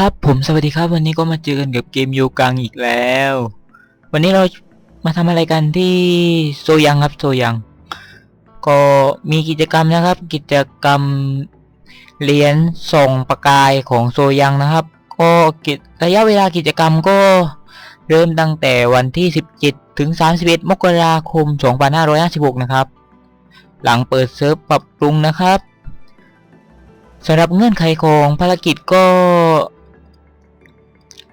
ครับผมสวัสดีครับวันนี้ก็มาเจอกันกับเกมโยกังอีกแล้ว วันนี้เรามาทำอะไรกันที่โซยังครับโซยัง ก็มีกิจกรรมนะครับ กิจกรรมเหรียญส่งประกายของโซยังนะครับ ก็กิจระยะเวลากิจกรรมก็เริ่มตั้งแต่วันที่ 17 ถึง 31 มกราคม 2556 นะครับ หลังเปิดเซิร์ฟปรับปรุงนะครับสำหรับเงื่อนไขของภารกิจก็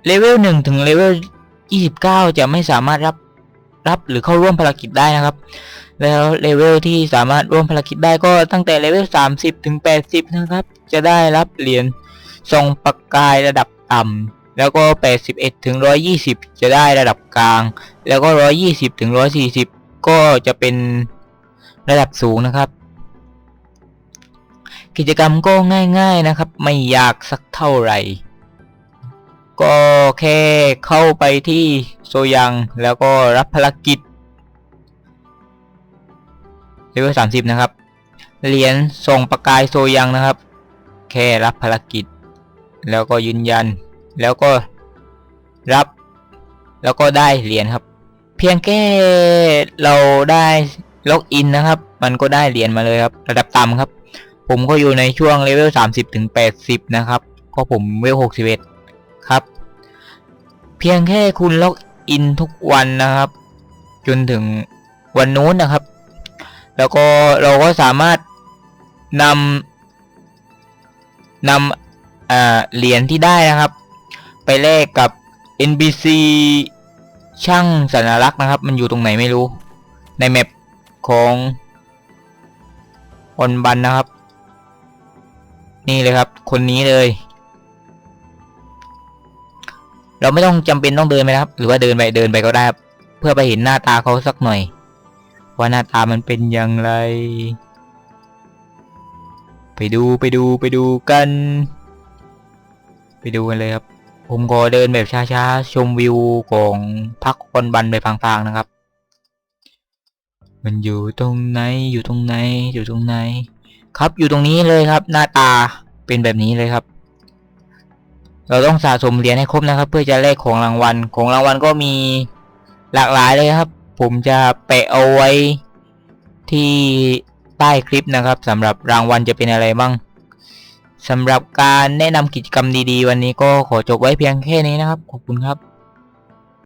เลเวล1ถึงเลเวล29 จะไม่สามารถรับรับหรือเข้าร่วมภารกิจได้นะครับ แล้วเลเวลที่สามารถร่วมภารกิจได้ก็ตั้งแต่เลเวล 30 ถึง 80 นะครับ จะได้รับเหรียญทรงประกายระดับต่ำแล้วก็ 81 ถึง 120 จะได้ระดับกลาง แล้วก็ 120 ถึง 140 ก็จะเป็นระดับสูงนะครับ กิจกรรมก็ง่าย ๆนะครับ ไม่ยากสักเท่าไหร่ ก็แค่เข้าไปที่โซยังแล้วก็รับภารกิจเลเวล30นะครับ เหรียญส่งประกายโซยังนะครับ แค่รับภารกิจ แล้วก็ยืนยัน แล้วก็รับ แล้วก็ได้เหรียญครับ เพียงแค่เราได้ล็อกอินนะครับ มันก็ได้เหรียญมาเลยครับ ระดับต่ำครับ ผมก็อยู่ในช่วงเลเวล30ถึง80นะครับ ก็ผมเวล61 ครับ เพียงแค่คุณล็อกอินทุกวันนะครับ จนถึงวันนู้นนะครับ แล้วก็เราก็สามารถนำนำเหรียญที่ได้นะครับ ไปแลกกับ NPC ช่างสัญลักษณ์นะครับ มันอยู่ตรงไหนไม่รู้ ในแมปของอนบันนะครับ นี่เลยครับ คนนี้เลย เราไม่ต้องจำเป็นต้องเดินไปนะครับ หรือว่าเดินไปเดินไปก็ได้ครับ เพื่อไปเห็นหน้าตาเขาสักหน่อย ว่าหน้าตามันเป็นอย่างไร ไปดูไปดูไปดูกัน ไปดูกันเลยครับ ผมก็เดินแบบช้าๆชมวิวของพักคนบันไปพางๆนะครับ มันอยู่ตรงไหนอยู่ตรงไหนอยู่ตรงไหน ครับอยู่ตรงนี้เลยครับ หน้าตาเป็นแบบนี้เลยครับ เราต้องสะสมเหรียญให้ครบนะครับ เพื่อจะแลกของรางวัล ของรางวัลก็มีหลากหลายเลยครับ ผมจะแปะเอาไว้ที่ใต้คลิปนะครับสำหรับรางวัลจะเป็นอะไรบ้างสำหรับการแนะนำกิจกรรมดีๆ วันนี้ก็ขอจบไว้เพียงแค่นี้นะครับ ขอบคุณครับ